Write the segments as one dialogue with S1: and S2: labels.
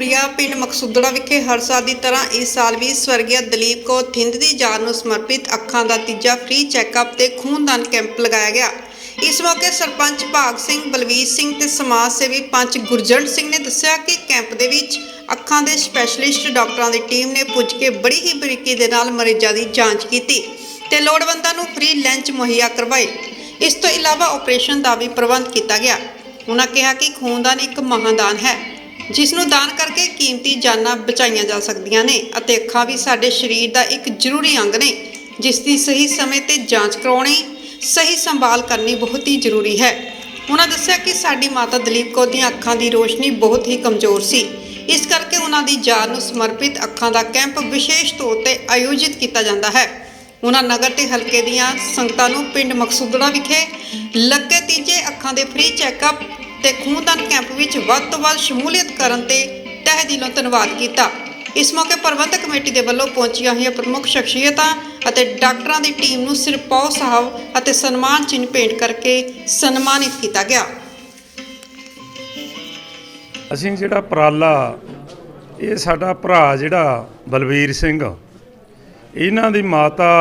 S1: ਗੁਰੀਆ ਪਿੰਡ ਮਕਸੂਦੜਾ ਵਿਖੇ ਹਰ ਸਾਲ ਦੀ ਤਰ੍ਹਾਂ ਇਸ ਸਾਲ ਵੀ ਸਵਰਗੀయ ਦਲੀਪ ਕੌਰ ਥਿੰਦ ਦੀ ਯਾਦ ਨੂੰ ਸਮਰਪਿਤ ਅੱਖਾਂ ਦਾ ਤੀਜਾ ਫ੍ਰੀ ਚੈੱਕਅਪ ਤੇ ਖੂਨਦਾਨ ਕੈਂਪ ਲਗਾਇਆ ਗਿਆ। ਇਸ ਮੌਕੇ ਸਰਪੰਚ ਭਾਗ ਸਿੰਘ, ਬਲਵੀਰ ਸਿੰਘ ਤੇ ਸਮਾਜ ਸੇਵੀ ਪੰਚ ਗੁਰਜੰਟ ਸਿੰਘ ਨੇ ਦੱਸਿਆ ਕਿ ਕੈਂਪ ਦੇ ਵਿੱਚ ਅੱਖਾਂ ਦੇ ਸਪੈਸ਼ਲਿਸਟ ਡਾਕਟਰਾਂ ਦੀ ਟੀਮ ਨੇ ਪੁੱਜ ਕੇ ਬੜੀ ਹੀ ਬਰੀਕੀ ਦੇ ਨਾਲ ਮਰੀਜ਼ਾਂ ਦੀ ਜਾਂਚ ਕੀਤੀ ਤੇ ਲੋੜਵੰਦਾਂ ਨੂੰ ਫ੍ਰੀ ਲੰਚ ਮੁਹੱਈਆ ਕਰਵਾਏ। ਇਸ ਤੋਂ ਇਲਾਵਾ ਆਪਰੇਸ਼ਨ ਦਾ ਵੀ ਪ੍ਰਬੰਧ ਕੀਤਾ ਗਿਆ। ਉਹਨਾਂ ਕਿਹਾ ਕਿ ਖੂਨਦਾਨ ਇੱਕ ਮਹਾਦਾਨ ਹੈ। ਜਿਸ ਨੂੰ ਦਾਨ ਕਰਕੇ ਕੀਮਤੀ ਜਾਨਾਂ ਬਚਾਈਆਂ ਜਾ ਸਕਦੀਆਂ ਨੇ ਅਤੇ ਅੱਖਾਂ ਵੀ ਸਾਡੇ ਸਰੀਰ ਦਾ ਇੱਕ ਜ਼ਰੂਰੀ ਅੰਗ ਨੇ, ਜਿਸ ਦੀ ਸਹੀ ਸਮੇਂ ਤੇ ਜਾਂਚ ਕਰਾਉਣੀ, ਸਹੀ ਸੰਭਾਲ ਕਰਨੀ ਬਹੁਤ ਹੀ ਜ਼ਰੂਰੀ ਹੈ। ਉਹਨਾਂ ਦੱਸਿਆ ਕਿ ਸਾਡੀ ਮਾਤਾ ਦਲੀਪ ਕੌਰ ਦੀਆਂ ਅੱਖਾਂ ਦੀ ਰੋਸ਼ਨੀ ਬਹੁਤ ਹੀ ਕਮਜ਼ੋਰ ਸੀ। ਇਸ ਕਰਕੇ ਉਹਨਾਂ ਦੀ ਯਾਦ ਨੂੰ ਸਮਰਪਿਤ ਅੱਖਾਂ ਦਾ ਕੈਂਪ ਵਿਸ਼ੇਸ਼ ਤੌਰ ਤੇ ਆਯੋਜਿਤ ਕੀਤਾ ਜਾਂਦਾ ਹੈ। ਉਹਨਾਂ ਨਗਰ ਤੇ ਹਲਕੇ ਦੀਆਂ ਸੰਗਤਾਂ ਨੂੰ ਪਿੰਡ ਮਕਸੂਦੜਾ ਵਿਖੇ ਲੱਗੇ ਤੀਜੇ ਅੱਖਾਂ ਦੇ ਫ੍ਰੀ ਚੈੱਕਅਪ ਤੇ ਖੂਨਦਾਨ ਕੈਂਪ ਵਿੱਚ ਵੱਧ ਤੋਂ ਵੱਧ ਸ਼ਮੂਲੀਅਤ ਕਰਨ ਤੇ ਤਹਿ ਦਿਲੋਂ ਧੰਨਵਾਦ ਕੀਤਾ। ਇਸ ਮੌਕੇ ਪ੍ਰਬੰਧਕ ਕਮੇਟੀ ਦੇ ਵੱਲੋਂ ਪਹੁੰਚੀਆਂ ਹੋਈਆਂ ਪ੍ਰਮੁੱਖ ਸ਼ਖਸੀਅਤਾਂ ਅਤੇ ਡਾਕਟਰਾਂ ਦੀ ਟੀਮ ਨੂੰ ਸਿਰਪਾਓ ਸਾਹਿਬ ਅਤੇ ਸਨਮਾਨ ਚਿੰਨ੍ਹ ਭੇਟ ਕਰਕੇ ਸਨਮਾਨਿਤ ਕੀਤਾ ਗਿਆ।
S2: ਅਸੀਂ ਜਿਹੜਾ ਪਰਾਲਾ ਇਹ ਸਾਡਾ ਭਰਾ ਜਿਹੜਾ ਬਲਵੀਰ ਸਿੰਘ, ਇਹਨਾਂ ਦੀ ਮਾਤਾ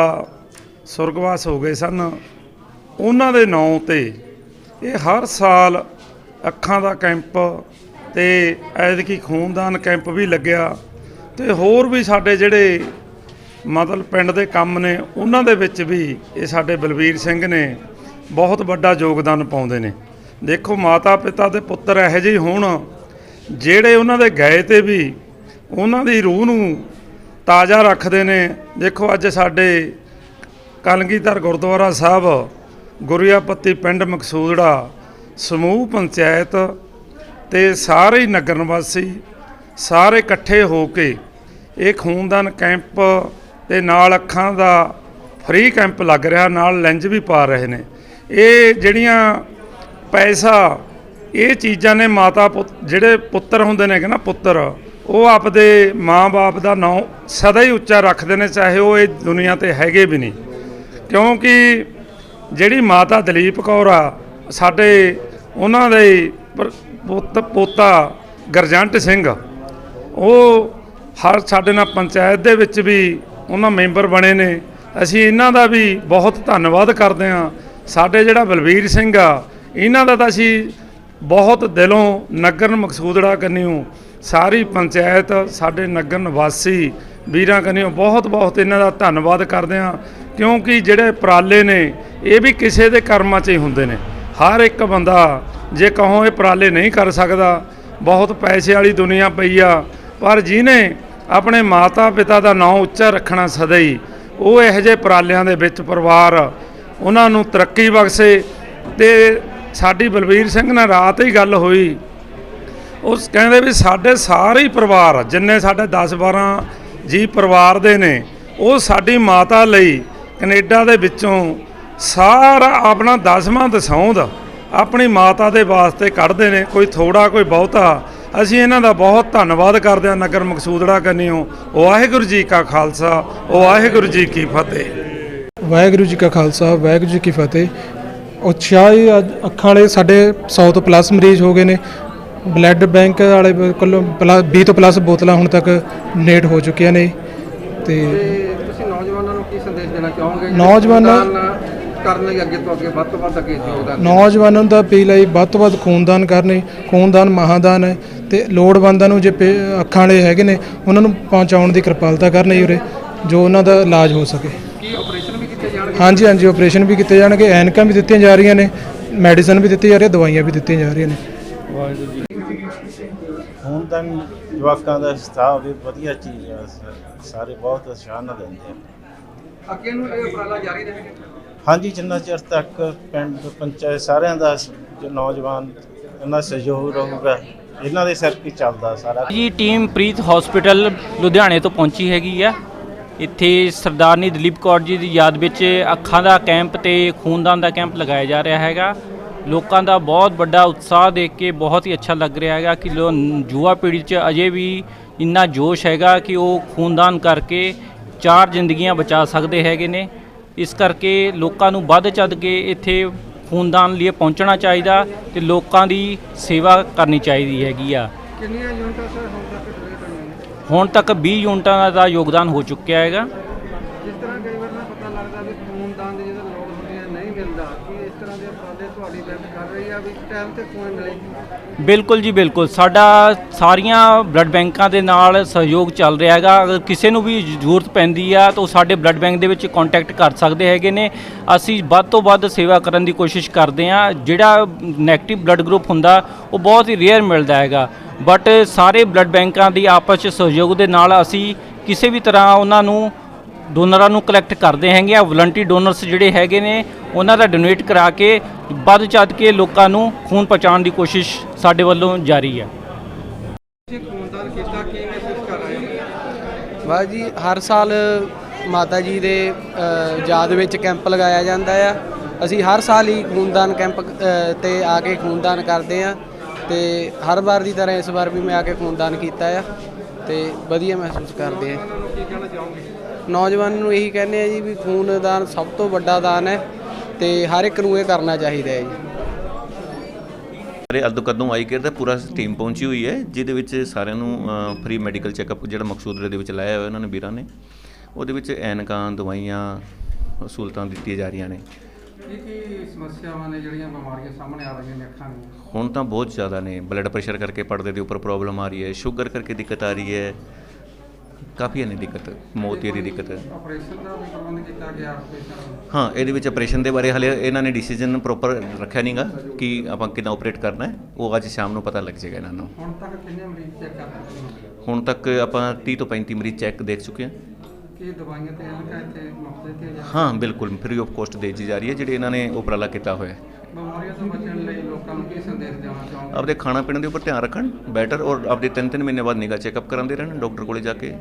S2: ਸੁਰਗਵਾਸ ਹੋ ਗਏ ਸਨ। ਉਹਨਾਂ ਦੇ ਨਾਂ ਤੇ ਇਹ ਹਰ ਸਾਲ ਅੱਖਾਂ ਦਾ ਕੈਂਪ ਤੇ ਐਤਕੀ ਖੂਨਦਾਨ ਕੈਂਪ ਵੀ ਲੱਗਿਆ ਤੇ ਹੋਰ ਵੀ ਸਾਡੇ ਜਿਹੜੇ ਮਤਲਬ ਪਿੰਡ ਦੇ ਕੰਮ ਨੇ, ਉਹਨਾਂ ਦੇ ਵਿੱਚ ਵੀ ਇਹ ਸਾਡੇ ਬਲਵੀਰ ਸਿੰਘ ਨੇ ਬਹੁਤ ਵੱਡਾ ਯੋਗਦਾਨ ਪਾਉਂਦੇ ਨੇ। ਦੇਖੋ ਮਾਤਾ ਪਿਤਾ ਦੇ ਪੁੱਤਰ ਇਹੋ ਜਿਹੇ ਹੋਣ, ਜਿਹੜੇ ਉਹਨਾਂ ਦੇ ਗਏ ਤੇ ਵੀ ਉਹਨਾਂ ਦੀ ਰੂਹ ਨੂੰ ਤਾਜ਼ਾ ਰੱਖਦੇ ਨੇ। ਦੇਖੋ ਅੱਜ ਸਾਡੇ ਕਲਗੀਧਰ ਗੁਰਦੁਆਰਾ ਸਾਹਿਬ, ਗੁਰਿਆਪੱਤੀ ਪਿੰਡ ਮਕਸੂਦੜਾ ਸਮੂਹ, ਪੰਚਾਇਤ ਤੇ ਸਾਰੇ ਹੀ ਨਗਰ ਨਿਵਾਸੀ ਸਾਰੇ ਇਕੱਠੇ ਹੋ ਕੇ ਇਹ ਖੂਨਦਾਨ ਕੈਂਪ ਤੇ ਨਾਲ ਅੱਖਾਂ ਦਾ ਫ੍ਰੀ ਕੈਂਪ ਲੱਗ ਰਿਹਾ, ਨਾਲ ਲੈਂਜ ਵੀ ਪਾ ਰਹੇ ਨੇ। ਇਹ ਜਿਹੜੀਆਂ ਪੈਸਾ, ਇਹ ਚੀਜ਼ਾਂ ਨੇ ਮਾਤਾ ਪੁੱਤ, ਜਿਹੜੇ ਪੁੱਤਰ ਹੁੰਦੇ ਨੇ ਕਿ ਨਾ ਪੁੱਤਰ, ਉਹ ਆਪਦੇ ਮਾਂ-ਬਾਪ ਦਾ ਨਾਂ ਸਦਾ ਹੀ ਉੱਚਾ ਰੱਖਦੇ ਨੇ, ਚਾਹੇ ਉਹ ਇਹ ਦੁਨੀਆ ਤੇ ਹੈਗੇ ਵੀ ਨਹੀਂ। ਕਿਉਂਕਿ ਜਿਹੜੀ ਮਾਤਾ ਦਲੀਪ ਕੌਰ ਆ, ਸਾਡੇ ਉਹਨਾਂ ਦੇ ਪੋਤਾ ਗਰਜੰਟ ਸਿੰਘ, ਉਹ ਹਰ ਸਾਡੇ ਨਾਲ ਪੰਚਾਇਤ ਦੇ ਵਿੱਚ ਵੀ ਉਹਨਾਂ ਮੈਂਬਰ ਬਣੇ ਨੇ। ਅਸੀਂ ਇਹਨਾਂ ਦਾ ਵੀ ਬਹੁਤ ਧੰਨਵਾਦ ਕਰਦੇ ਹਾਂ। ਸਾਡੇ ਜਿਹੜਾ ਬਲਵੀਰ ਸਿੰਘ ਆ, ਇਹਨਾਂ ਦਾ ਤਾਂ ਅਸੀਂ ਬਹੁਤ ਦਿਲੋਂ ਨਗਰ ਮਕਸੂਦੜਾ ਕੰਨਿਓ ਸਾਰੀ ਪੰਚਾਇਤ, ਸਾਡੇ ਨਗਰ ਨਿਵਾਸੀ ਵੀਰਾਂ ਕੰਨਿਓ ਬਹੁਤ ਬਹੁਤ ਇਹਨਾਂ ਦਾ ਧੰਨਵਾਦ ਕਰਦੇ ਹਾਂ। ਕਿਉਂਕਿ ਜਿਹੜੇ ਉਪਰਾਲੇ ਨੇ, ਇਹ ਵੀ ਕਿਸੇ ਦੇ ਕਰਮਾਂ 'ਚ ਹੀ ਹੁੰਦੇ ਨੇ। ਹਰ ਇੱਕ ਬੰਦਾ ਜੇ ਕਹੋ ਇਹ ਉਪਰਾਲੇ ਨਹੀਂ ਕਰ ਸਕਦਾ, ਬਹੁਤ ਪੈਸੇ ਵਾਲੀ ਦੁਨੀਆ ਪਈ ਆ, ਪਰ ਜਿਹਨੇ ਆਪਣੇ ਮਾਤਾ ਪਿਤਾ ਦਾ ਨਾਂ ਉੱਚਾ ਰੱਖਣਾ ਸਦਾ ਹੀ ਉਹ ਇਹੋ ਜਿਹੇ ਉਪਰਾਲਿਆਂ ਦੇ ਵਿੱਚ ਪਰਿਵਾਰ ਉਹਨਾਂ ਨੂੰ ਤਰੱਕੀ ਬਖਸ਼ੇ ਤੇ ਸਾਡੀ ਬਲਬੀਰ ਸਿੰਘ ਨਾਲ ਰਾਤ ਹੀ ਗੱਲ ਹੋਈ। ਉਸ ਕਹਿੰਦੇ ਵੀ ਸਾਡੇ ਸਾਰੇ ਹੀ ਪਰਿਵਾਰ, ਜਿੰਨੇ ਸਾਡੇ 10 12 ਜੀ ਪਰਿਵਾਰ ਦੇ ਨੇ, ਉਹ ਸਾਡੀ ਮਾਤਾ ਲਈ ਕੈਨੇਡਾ ਦੇ ਵਿੱਚੋਂ ਸਾਰਾ ਆਪਣਾ ਦਸਵਾਂ ਦਸੌਂਦ ਆਪਣੀ ਮਾਤਾ ਦੇ ਵਾਸਤੇ ਕੱਢਦੇ ਨੇ ਕੋਈ ਥੋੜਾ ਕੋਈ ਬਹੁਤਾ। ਅਸੀਂ ਇਹਨਾਂ ਦਾ ਬਹੁਤ ਧੰਨਵਾਦ ਕਰਦੇ ਹਾਂ ਨਗਰ ਮਕਸੂਦੜਾ ਕੰਨਿਓ ਵਾਹਿਗੁਰੂ ਜੀ ਕਾ ਖਾਲਸਾ ਵਾਹਿਗੁਰੂ ਜੀ ਕੀ ਫਤਿਹ।
S3: ਵਾਹਿਗੁਰੂ ਜੀ ਕਾ ਖਾਲਸਾ ਵਾਹਿਗੁਰੂ ਜੀ ਕੀ ਫਤਿਹ। ਉਤਸ਼ਾਹੀ ਅੱਜ ਅੱਖਾਂ ਵਾਲੇ ਸਾਡੇ 100 ਤੋਂ ਪਲੱਸ ਮਰੀਜ਼ ਹੋ ਗਏ ਨੇ। ਬਲੱਡ ਬੈਂਕ ਵਾਲੇ ਕੋਲੋਂ 20 ਤੋਂ ਪਲੱਸ ਬੋਤਲਾਂ ਹੁਣ ਤੱਕ ਡੋਨੇਟ ਹੋ ਚੁੱਕੀਆਂ ਨੇ। ਤੇ
S4: ਤੁਸੀਂ ਨੌਜਵਾਨਾਂ ਨੂੰ ਕੀ ਸੰਦੇਸ਼ ਦੇਣਾ ਚਾਹੋਗੇ?
S3: ਨੌਜਵਾਨਾਂ-
S4: ਕਰਨ ਲਈ ਅੱਗੇ ਤੋਂ ਅੱਗੇ ਵੱਧ ਤੋਂ ਵੱਧ ਅੱਗੇ ਯੋਗਦਾਨ
S3: ਨੌਜਵਾਨਾਂ ਨੂੰ ਤਾਂ ਅਪੀਲ ਹੈ ਵੱਧ ਤੋਂ ਵੱਧ ਖੂਨਦਾਨ ਕਰਨੇ ਖੂਨਦਾਨ ਮਹਾਦਾਨ ਹੈ ਤੇ ਲੋੜਵੰਦਾਂ ਨੂੰ ਜੇ ਪੇ- ਅੱਖਾਂ ਵਾਲੇ ਹੈਗੇ ਨੇ ਉਹਨਾਂ ਨੂੰ ਪਹੁੰਚਾਉਣ ਦੀ ਕਿਰਪਾਲਤਾ ਕਰਨੀ ਜੀ ਉਰੇ ਜੋ ਉਹਨਾਂ ਦਾ ਇਲਾਜ ਹੋ ਸਕੇ।
S4: ਕੀ ਆਪਰੇਸ਼ਨ ਵੀ ਕੀਤੇ ਜਾਣਗੇ?
S3: ਹਾਂਜੀ ਹਾਂਜੀ ਆਪਰੇਸ਼ਨ ਵੀ ਕੀਤੇ ਜਾਣਗੇ ਐਨਕਾਂ ਵੀ ਦਿੱਤੀਆਂ ਜਾ ਰਹੀਆਂ ਨੇ ਮੈਡੀਸਨ ਵੀ ਦਿੱਤੀ ਜਾ ਰਹੀ ਹੈ ਦਵਾਈਆਂ ਵੀ ਦਿੱਤੀਆਂ ਜਾ ਰਹੀਆਂ ਨੇ।
S5: ਹੁਣ ਤਾਂ ਜਵਾਕਾਂ ਦਾ ਸਤਾਵ ਵੀ ਵਧੀਆ ਚੀਜ਼ ਆ ਸ- ਸਾਰੇ ਬਹੁਤ ਉਤਸ਼ਾਹ ਨਾਲ ਲੈਂਦੇ ਆ।
S4: ਅੱਗੇ ਨੂੰ ਇਹ ਉਪਰਾਲਾ ਜਾਰੀ ਰਹੇਗਾ
S5: ਹਾਂਜੀ, ਜਿੰਨਾ ਚਿਰ ਤੱਕ ਪਿੰਡ, ਪੰਚਾਇਤ ਸਾਰਿਆਂ ਦਾ ਸ- ਜੋ ਨੌਜਵਾਨ, ਇਹਨਾਂ ਸਹਿਯੋਗ ਰਹੂਗਾ, ਇਹਨਾਂ ਦੇ ਸਿਰ ਕੀ ਚੱਲਦਾ ਸਾਰਾ।
S6: ਜੀ, ਟੀਮ ਪ੍ਰੀਤ ਹਸਪੀਟਲ ਲੁਧਿਆਣੇ ਤੋਂ ਪਹੁੰਚੀ ਹੈਗੀ ਆ। ਇੱਥੇ ਸਰਦਾਰਨੀ ਦਲੀਪ ਕੌਰ ਜੀ ਦੀ ਯਾਦ ਵਿੱਚ ਅੱਖਾਂ ਦਾ ਕੈਂਪ ਤੇ ਖੂਨਦਾਨ ਦਾ ਕੈਂਪ ਲਗਾਇਆ ਜਾ ਰਿਹਾ ਹੈਗਾ। ਲੋਕਾਂ ਦਾ ਬਹੁਤ ਵੱਡਾ ਉਤਸ਼ਾਹ ਦੇਖ ਕੇ ਬਹੁਤ ਹੀ ਅੱਛਾ ਲੱਗ ਰਿਹਾ ਹੈਗਾ ਕਿ ਲੋ, ਯੁਵਾ ਪੀੜ੍ਹੀ 'ਚ ਅਜੇ ਵੀ ਇੰਨਾ ਜੋਸ਼ ਹੈਗਾ ਕਿ ਉਹ ਖੂਨਦਾਨ ਕਰਕੇ ਚਾਰ ਜ਼ਿੰਦਗੀਆਂ ਬਚਾ ਸਕਦੇ ਹੈਗੇ ਨੇ। ਇਸ ਕਰਕੇ ਲੋਕਾਂ ਨੂੰ ਵੱਧ ਚੱਦ ਕੇ ਇੱਥੇ ਖੂਨਦਾਨ ਲਈ ਪਹੁੰਚਣਾ ਚਾਹੀਦਾ ਤੇ ਲੋਕਾਂ ਦੀ ਸੇਵਾ ਕਰਨੀ ਚਾਹੀਦੀ ਹੈਗੀ ਆ।
S4: ਕਿੰਨੀਆਂ ਯੂਨਿਟਾਂ ਸਰ ਹੁਣ ਤੱਕ
S6: ਹੁਣ ਤੱਕ 20 ਯੂਨਿਟਾਂ ਦਾ ਯੋਗਦਾਨ ਹੋ ਚੁੱਕਿਆ ਹੈਗਾ
S4: ਜਿਸ ਤਰ੍ਹਾਂ ਕਈ ਵਾਰ ਨਾ ਪਤਾ ਲੱਗਦਾ ਵੀ ਖੂਨਦਾਨ ਦੀ ਜਦੋਂ ਲੋੜ ਹੁੰਦੀ ਹੈ ਨਹੀਂ ਮਿਲਦਾ ਕੀ ਇਸ ਤਰ੍ਹਾਂ ਤੁਹਾਡੀ ਬੈਂਕ ਕਰ ਰਹੀ ਆ, ਵੀ ਟਾਈਮ ਤੇ ਖੂਨ ਮਿਲੇ
S6: ਬਿਲਕੁਲ ਜੀ ਬਿਲਕੁਲ। ਸਾਡਾ ਸਾਰੀਆਂ ਬਲੱਡ ਬੈਂਕਾਂ ਦੇ ਨਾਲ ਸਹਿਯੋਗ ਚੱਲ ਰਿਹਾ ਹੈਗਾ। ਅਗਰ ਕਿਸੇ ਨੂੰ ਵੀ ਜ਼ਰੂਰਤ ਪੈਂਦੀ ਆ, ਤਾਂ ਉਹ ਸਾਡੇ ਬਲੱਡ ਬੈਂਕ ਦੇ ਵਿੱਚ ਕੰਟੈਕਟ ਕਰ ਸਕਦੇ ਹੈਗੇ ਨੇ। ਅਸੀਂ ਵੱਧ ਤੋਂ ਵੱਧ ਸੇਵਾ ਕਰਨ ਦੀ ਕੋਸ਼ਿਸ਼ ਕਰਦੇ ਆ ਜਿਹੜਾ ਨੈਗੇਟਿਵ ਬਲੱਡ ਗਰੁੱਪ ਹੁੰਦਾ, ਉਹ ਬਹੁਤ ਹੀ ਰੇਅਰ ਮਿਲਦਾ ਹੈਗਾ। ਬਟ ਸਾਰੇ ਬਲੱਡ ਬੈਂਕਾਂ ਦੀ ਆਪਸ ਵਿੱਚ ਸਹਿਯੋਗ ਦੇ ਨਾਲ ਅਸੀਂ ਕਿਸੇ ਵੀ ਤਰ੍ਹਾਂ ਉਹਨਾਂ ਨੂੰ ਡੋਨਰਾਂ ਨੂੰ ਕਲੈਕਟ ਕਰਦੇ ਹੈਗੇ ਆ। ਵਲੰਟੀ ਡੋਨਰਸ ਜਿਹੜੇ ਹੈਗੇ ਨੇ ਉਹਨਾਂ ਦਾ ਡੋਨੇਟ ਕਰਾ ਕੇ ਵੱਧ ਚੜ ਕੇ ਲੋਕਾਂ ਨੂੰ ਖੂਨ ਪਹੁੰਚਾਉਣ ਦੀ ਕੋਸ਼ਿਸ਼ ਸਾਡੇ ਵੱਲੋਂ ਜਾਰੀ ਹੈ
S3: ਵਾਹ ਜੀ ਹਰ ਸਾਲ ਮਾਤਾ ਜੀ ਦੇ ਯਾਦ ਵਿੱਚ ਕੈਂਪ ਲਗਾਇਆ ਜਾਂਦਾ ਆ। ਅਸੀਂ ਹਰ ਸਾਲ ਹੀ ਖੂਨਦਾਨ ਕੈਂਪ ਤੇ ਆ ਕੇ ਖੂਨਦਾਨ ਕਰਦੇ ਆ ਤੇ ਹਰ ਵਾਰ ਦੀ ਤਰ੍ਹਾਂ ਇਸ ਵਾਰ ਵੀ ਮੈਂ ਆ ਕੇ ਖੂਨਦਾਨ ਕੀਤਾ ਆ ਤੇ ਵਧੀਆ ਮਹਿਸੂਸ ਕਰਦੇ ਆ।
S4: ਕੀ
S3: ਨੌਜਵਾਨ ਨੂੰ ਇਹੀ ਕਹਿੰਦੇ ਆ ਜੀ ਵੀ ਖੂਨਦਾਨ ਸਭ ਤੋਂ ਵੱਡਾ ਦਾਨ ਹੈ ਤੇ ਹਰ ਇੱਕ ਨੂੰ ਇਹ ਕਰਨਾ ਚਾਹੀਦਾ ਹੈ ਜੀ।
S7: ਸਾਰੇ ਅੱਧ ਕਦੋਂ ਆਈ ਕੇਅਰ ਦਾ ਪੂਰਾ ਟੀਮ ਪਹੁੰਚੀ ਹੋਈ ਹੈ ਜਿਹਦੇ ਵਿੱਚ ਸਾਰਿਆਂ ਨੂੰ ਫ੍ਰੀ ਮੈਡੀਕਲ ਚੈੱਕਅਪ ਜਿਹੜਾ ਮਕਸੂਦ ਦੇ ਵਿੱਚ ਲਾਇਆ ਹੋਇਆ ਉਹਨਾਂ ਨੇ ਵੀਰਾਂ ਨੇ। ਉਹਦੇ ਵਿੱਚ ਐਨਕਾਂ ਦਵਾਈਆਂ ਸਹੂਲਤਾਂ ਦਿੱਤੀਆਂ ਜਾ ਰਹੀਆਂ ਨੇ।
S4: ਕੀ ਕੀ ਸਮੱਸਿਆਵਾਂ ਨੇ ਜਿਹੜੀਆਂ ਬਿਮਾਰੀਆਂ ਸਾਹਮਣੇ ਆ ਰਹੀਆਂ ਨੇ ਅੱਖਾਂ ਦੀਆਂ
S7: ਹੁਣ ਤਾਂ ਬਹੁਤ ਜ਼ਿਆਦਾ ਨੇ। ਬਲੱਡ ਪ੍ਰੈਸ਼ਰ ਕਰਕੇ ਪਰਦੇ ਦੇ ਉੱਪਰ ਪ੍ਰੋਬਲਮ ਆ ਰਹੀ ਹੈ ਸ਼ੂਗਰ ਕਰਕੇ ਦਿੱਕਤ ਆ ਰਹੀ ਹੈ। ਕਾਫੀ ਨੇ ਦਿੱਕਤ ਮੋਤੀ ਦੀ ਦਿੱਕਤ ਹੈ।
S4: ਆਪਰੇਸ਼ਨ ਦਾ ਵੀ ਪ੍ਰਬੰਧ ਕੀਤਾ ਗਿਆ ਆਪਰੇਸ਼ਨ
S7: ਹਾਂ ਇਹਦੇ ਵਿੱਚ ਆਪਰੇਸ਼ਨ ਦੇ ਬਾਰੇ ਹਲੇ ਇਹਨਾਂ ਨੇ ਡਿਸੀਜਨ ਪ੍ਰੋਪਰ ਰੱਖਿਆ ਨਹੀਂਗਾ ਕਿ ਆਪਾਂ ਕਿੱਦਾਂ ਆਪਰੇਟ ਕਰਨਾ ਹੈ। ਉਹ ਅੱਜ ਸ਼ਾਮ ਨੂੰ ਪਤਾ ਲੱਗ ਜਾਏਗਾ ਇਹਨਾਂ ਨੂੰ।
S4: ਹੁਣ ਤੱਕ ਕਿੰਨੇ ਮਰੀਜ਼ ਚੈੱਕ ਕਰ ਹੋ
S7: ਹੁਣ ਤੱਕ ਆਪਾਂ 30 ਤੋਂ 35 ਮਰੀਜ਼ ਚੈੱਕ ਦੇਖ ਚੁੱਕੇ ਹਾਂ।
S4: ਕੀ ਦਵਾਈਆਂ ਤੇ ਇਹਨਾਂ ਇੱਥੇ ਮੁਫਤ ਦਿੱਤੀਆਂ ਜਾ
S7: ਹਾਂ ਬਿਲਕੁਲ। ਫ੍ਰੀ ਆਫ ਕੋਸਟ ਦੇ ਦਿੱਤੀ ਜਾ ਰਹੀ ਹੈ ਜਿਹੜੇ ਇਹਨਾਂ ਨੇ ਉਪਰਾਲਾ ਕੀਤਾ ਹੋਇਆ ਹੈ।
S4: ਬਿਮਾਰੀਆਂ ਤੋਂ ਬਚਣ ਲਈ ਲੋਕਾਂ ਨੂੰ ਕੀ
S7: ਆਪਦੇ ਖਾਣਾ ਪੀਣ ਦੇ ਉੱਪਰ ਧਿਆਨ ਰੱਖਣ ਬੈਟਰ ਔਰ ਆਪਦੇ ਤਿੰਨ ਤਿੰਨ ਮਹੀਨੇ ਬਾਅਦ ਨਿਗਾ ਚੈੱਕਅਪ ਕਰਾਉਂਦੇ ਰਹਿਣ ਡਾਕਟਰ ਕੋਲੇ ਜਾ ਕੇ